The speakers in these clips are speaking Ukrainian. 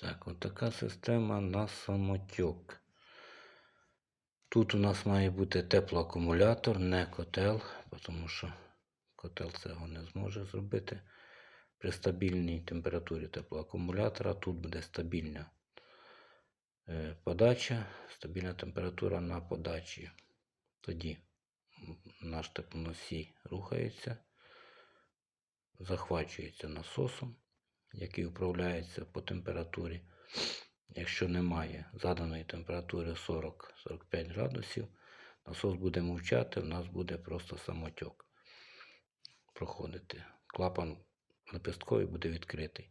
Так, от така система на самотьок. Тут у нас має бути теплоакумулятор, не котел, тому що котел цього не зможе зробити. При стабільній температурі теплоакумулятора тут буде стабільна е, подача, стабільна температура на подачі. Тоді наш теплоносій рухається, захвачується насосом, який управляється по температурі. Якщо немає заданої температури 40-45 градусів, насос буде мовчати, у нас буде просто самотьок проходити. Клапан лепестковий буде відкритий.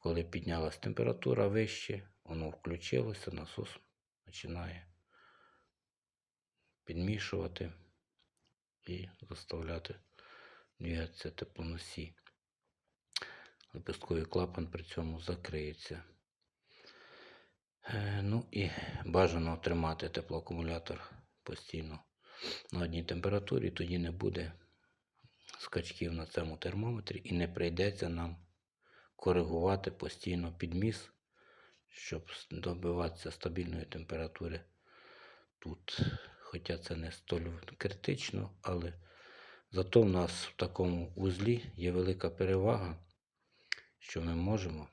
Коли піднялась температура вище, воно включилося, насос починає підмішувати і заставляти двигатися теплоносій. Лепестковий клапан при цьому закриється. Е, Ну і бажано тримати теплоакумулятор постійно на одній температурі, тоді не буде скачків на цьому термометрі і не прийдеться нам коригувати постійно підміс, щоб добиватися стабільної температури тут. Хоча це не столь критично, але зато в нас в такому узлі є велика перевага, що ми можемо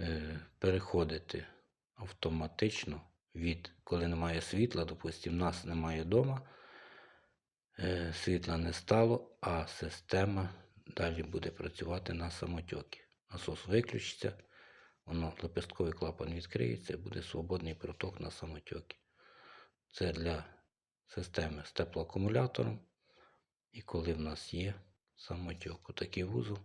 е, переходити автоматично від, коли немає світла, допустимо, нас немає вдома, е, світла не стало, а система далі буде працювати на самотьокі. Насос виключиться, воно лепестковий клапан відкриється буде свободний проток на самотьокі. Це для системи з теплоакумулятором. І коли в нас є самотьок, отакий вузол